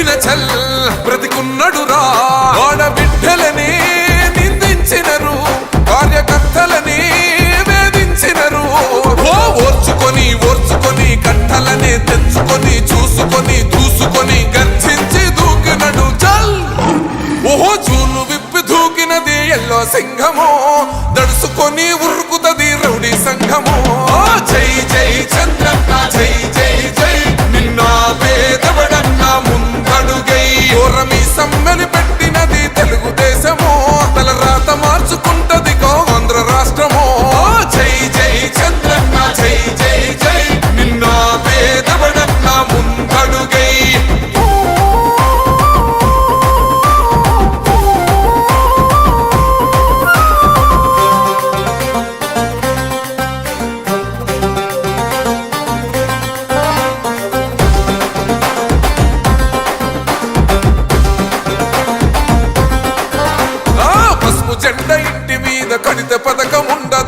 నిందించిన చల్ బ్రతికున్నడురా. ఆడబిడ్డలని నిందించినరు. కార్యకర్తలని వేధించినరు. ఓ ఓర్చుకొని ఓర్చుకొని కట్టలనే తెచ్చుకొని చూసుకొని దూసుకొని గర్జించి దూకినడు చల్ ఓహో జూలు విప్పి దూకినది ఎల్లో సింహము. దడుసుకొని ఉరుకుతది రౌడీ సంఘము. జై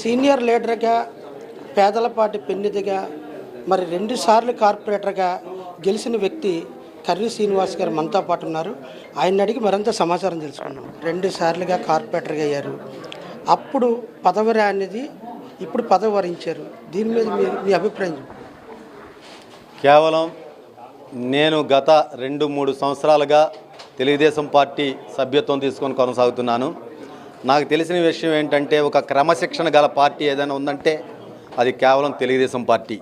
సీనియర్ లీడర్గా పేదలపాటి పెన్నిదిగా మరి రెండుసార్లు కార్పొరేటర్గా గెలిచిన వ్యక్తి కర్రీ శ్రీనివాస్ గారు మనతో పాటు ఉన్నారు. ఆయన అడిగి మరింత సమాచారం తెలుసుకున్నాం రెండుసార్లుగా కార్పొరేటర్గా అయ్యారు. అప్పుడు పదవి రానిది ఇప్పుడు పదవి వరించారు. దీని మీద మీ మీ అభిప్రాయం కేవలం నేను గత రెండు మూడు సంవత్సరాలుగా తెలుగుదేశం పార్టీ సభ్యత్వం తీసుకొని కొనసాగుతున్నాను. నాకు తెలిసిన విషయం ఏంటంటే ఒక క్రమశిక్షణ గల పార్టీ ఏదైనా ఉందంటే అది కేవలం తెలుగుదేశం పార్టీ.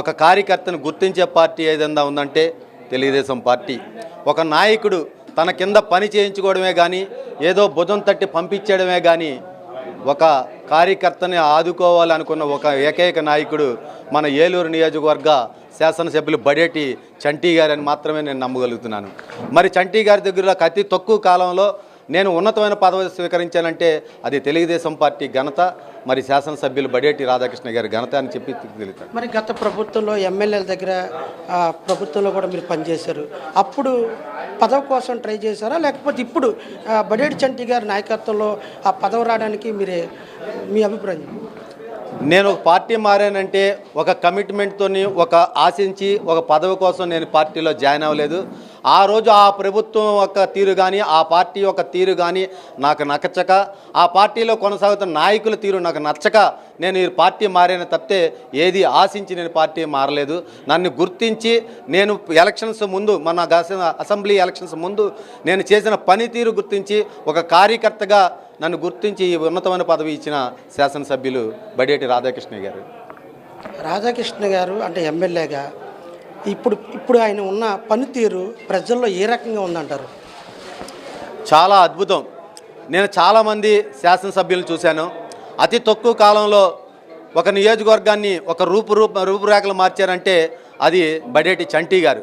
ఒక కార్యకర్తను గుర్తించే పార్టీ ఏదైనా ఉందంటే తెలుగుదేశం పార్టీ. ఒక నాయకుడు తన కింద పని చేయించుకోవడమే కానీ ఏదో భుజం తట్టి పంపించడమే కానీ ఒక కార్యకర్తని ఆదుకోవాలనుకున్న ఒక ఏకైక నాయకుడు మన ఏలూరు నియోజకవర్గ శాసనసభ్యులు బడేటి చంటీ గారని మాత్రమే నేను నమ్మగలుగుతున్నాను. మరి చంటీ గారి దగ్గర అతి తక్కువ కాలంలో నేను ఉన్నతమైన పదవి స్వీకరించానంటే అది తెలుగుదేశం పార్టీ ఘనత మరి శాసనసభ్యులు బడేటి రాధాకృష్ణ గారి ఘనత అని చెప్పి తెలుగుతాను మరి గత ప్రభుత్వంలో ఎమ్మెల్యేల దగ్గర ప్రభుత్వంలో కూడా మీరు పనిచేశారు. అప్పుడు పదవి కోసం ట్రై చేశారా? లేకపోతే ఇప్పుడు బడేటి చంటి గారి నాయకత్వంలో ఆ పదవి రావడానికి మీరే మీ అభిప్రాయం. నేను ఒక పార్టీ మారానంటే ఒక కమిట్మెంట్తోని ఒక ఆశించి ఒక పదవి కోసం నేను పార్టీలో జాయిన్ అవ్వలేదు. ఆ రోజు ఆ ప్రభుత్వం యొక్క తీరు కానీ ఆ పార్టీ యొక్క తీరు కానీ నాకు నచ్చక ఆ పార్టీలో కొనసాగుతున్న నాయకుల తీరు నాకు నచ్చక నేను ఈ పార్టీ మారిన తప్పితే ఏది ఆశించి నేను పార్టీ మారలేదు. నన్ను గుర్తించి నేను ఎలక్షన్స్ ముందు మన అసెంబ్లీ ఎలక్షన్స్ ముందు నేను చేసిన పనితీరు గుర్తించి ఒక కార్యకర్తగా నన్ను గుర్తించి ఈ ఉన్నతమైన పదవి ఇచ్చిన శాసనసభ్యులు బడేటి రాధాకృష్ణ గారు. రాధాకృష్ణ గారు అంటే ఎమ్మెల్యేగా ఇప్పుడు ఇప్పుడు ఆయన ఉన్న పనితీరు ప్రజల్లో ఏ రకంగా ఉందంటారు? చాలా అద్భుతం. నేను చాలామంది శాసనసభ్యులను చూశాను. అతి తక్కువ కాలంలో ఒక నియోజకవర్గాన్ని ఒక రూపు రూప రూపురేఖలు మార్చారంటే అది బడేటి చంటి గారు.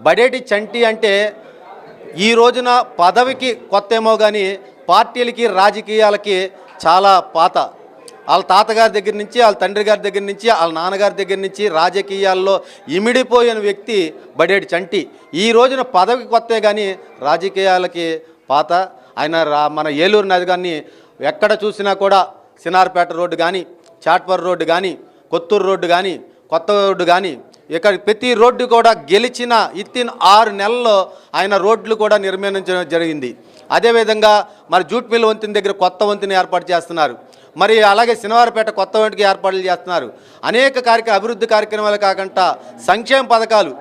బడేటి చంటి అంటే ఈ రోజున పదవికి కొత్త ఏమో కానీ పార్టీలకి రాజకీయాలకి చాలా పాత. వాళ్ళ తాతగారి దగ్గర నుంచి వాళ్ళ తండ్రి గారి దగ్గర నుంచి వాళ్ళ నాన్నగారి దగ్గర నుంచి రాజకీయాల్లో ఇమిడిపోయిన వ్యక్తి బడేటి చంటి. ఈ రోజున పదవికి కొత్తే కానీ రాజకీయాలకి పాత. ఆయన రా మన ఏలూరు నది కానీ ఎక్కడ చూసినా కూడా సినార్పేట రోడ్డు కానీ చాట్పర్ రోడ్డు కానీ కొత్తూరు రోడ్డు కానీ కొత్త రోడ్డు కానీ ఇక్కడ ప్రతి రోడ్డు కూడా గెలిచిన ఇత్తిన ఆరు నెలల్లో ఆయన రోడ్లు కూడా నిర్మించడం జరిగింది. అదేవిధంగా మరి జూట్ మిల్ వంతెన దగ్గర కొత్త వంతెన ఏర్పాటు చేస్తున్నారు. మరి అలాగే శనివారపేట కొత్త వంటికి ఏర్పాట్లు చేస్తున్నారు. అనేక కార్యక్రమ అభివృద్ధి కార్యక్రమాలు కాకుండా సంక్షేమ పథకాలు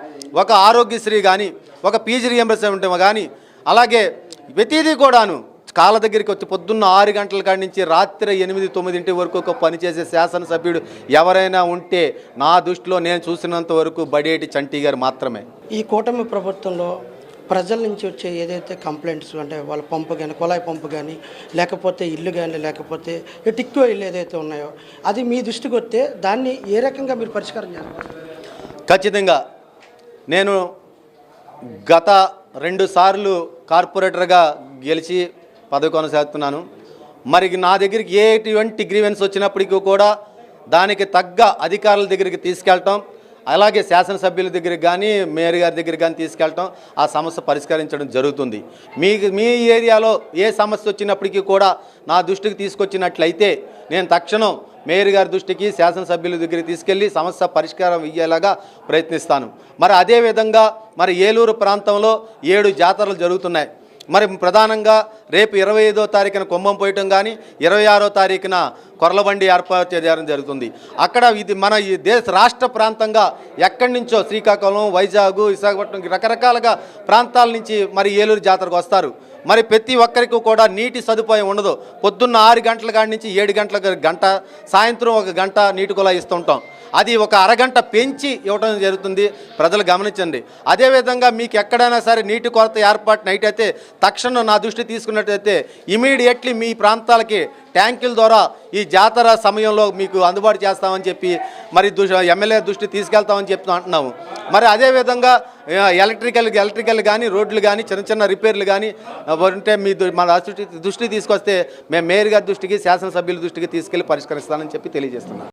ఒక ఆరోగ్యశ్రీ కానీ ఒక పీజీ రియంబర్స్మెంట్ కానీ అలాగే ప్రతిదీ కూడాను కాళ్ళ దగ్గరికి వచ్చి పొద్దున్న ఆరు గంటల కాడి నుంచి రాత్రి ఎనిమిది తొమ్మిదింటి వరకు ఒక పనిచేసే శాసనసభ్యుడు ఎవరైనా ఉంటే నా దృష్టిలో నేను చూసినంత వరకు బడేటి చంటి గారు మాత్రమే. ఈ కూటమి ప్రభుత్వంలో ప్రజల నుంచి వచ్చే ఏదైతే కంప్లైంట్స్ అంటే వాళ్ళ పంపు కానీ కుళాయి పంపు కానీ లేకపోతే ఇల్లు కానీ లేకపోతే టిక్కో ఇల్లు ఏదైతే ఉన్నాయో అది మీ దృష్టికి వస్తే దాన్ని ఏ రకంగా మీరు పరిష్కారం చేస్తారు ఖచ్చితంగా. నేను గత రెండు సార్లు కార్పొరేటర్గా గెలిచి పదవి కొనసాగుతున్నాను. మరి నా దగ్గరికి ఎటువంటి గ్రీవెన్స్ వచ్చినప్పటికీ కూడా దానికి తగ్గ అధికారుల దగ్గరికి తీసుకెళ్ళటం అలాగే శాసనసభ్యుల దగ్గరికి కానీ మేయర్ గారి దగ్గరికి కానీ తీసుకెళ్ళటం ఆ సమస్య పరిష్కరించడం జరుగుతుంది. మీ మీ ఏరియాలో ఏ సమస్య వచ్చినప్పటికీ కూడా నా దృష్టికి తీసుకొచ్చినట్లయితే నేను తక్షణం మేయర్ గారి దృష్టికి శాసనసభ్యుల దగ్గరికి తీసుకెళ్ళి సమస్య పరిష్కారం ఇయ్యేలాగా ప్రయత్నిస్తాను. మరి అదేవిధంగా మరి ఏలూరు ప్రాంతంలో ఏడు జాతరలు జరుగుతున్నాయి. మరి ప్రధానంగా రేపు ఇరవై ఐదో తారీఖున కుంభం పోయటం కానీ ఇరవై ఆరో తారీఖున కొరలబండి ఏర్పాటు చేయడం జరుగుతుంది. అక్కడ ఇది మన ఈ దేశ రాష్ట్ర ప్రాంతంగా ఎక్కడి నుంచో శ్రీకాకుళం వైజాగ్ విశాఖపట్నం రకరకాలుగా ప్రాంతాల నుంచి మరి ఏలూరు జాతరకు వస్తారు. మరి ప్రతి ఒక్కరికి కూడా నీటి సదుపాయం ఉండదు. పొద్దున్న ఆరు గంటల కాడి నుంచి ఏడు గంటల గంట సాయంత్రం ఒక గంట నీటి కులా ఇస్తుంటాం. అది ఒక అరగంట పెంచి ఇవ్వడం జరుగుతుంది. ప్రజలు గమనించండి. అదేవిధంగా మీకు ఎక్కడైనా సరే నీటి కొరత ఏర్పాటు నైట్ అయితే తక్షణం నా దృష్టి తీసుకున్నట్టయితే ఇమీడియట్లీ మీ ప్రాంతాలకి ట్యాంకుల ద్వారా ఈ జాతర సమయంలో మీకు అందుబాటు చేస్తామని చెప్పి మరి దుష్ ఎమ్మెల్యే దృష్టి తీసుకెళ్తామని చెప్తూ అంటున్నాము. మరి అదేవిధంగా ఎలక్ట్రికల్ ఎలక్ట్రికల్ కానీ రోడ్లు కానీ చిన్న చిన్న రిపేర్లు కానీ ఉంటే మీ దు- మన దృష్టి దృష్టి తీసుకొస్తే మేము మేయర్ గారి దృష్టికి శాసనసభ్యుల దృష్టికి తీసుకెళ్ళి పరిష్కరిస్తానని చెప్పి తెలియజేస్తున్నాను.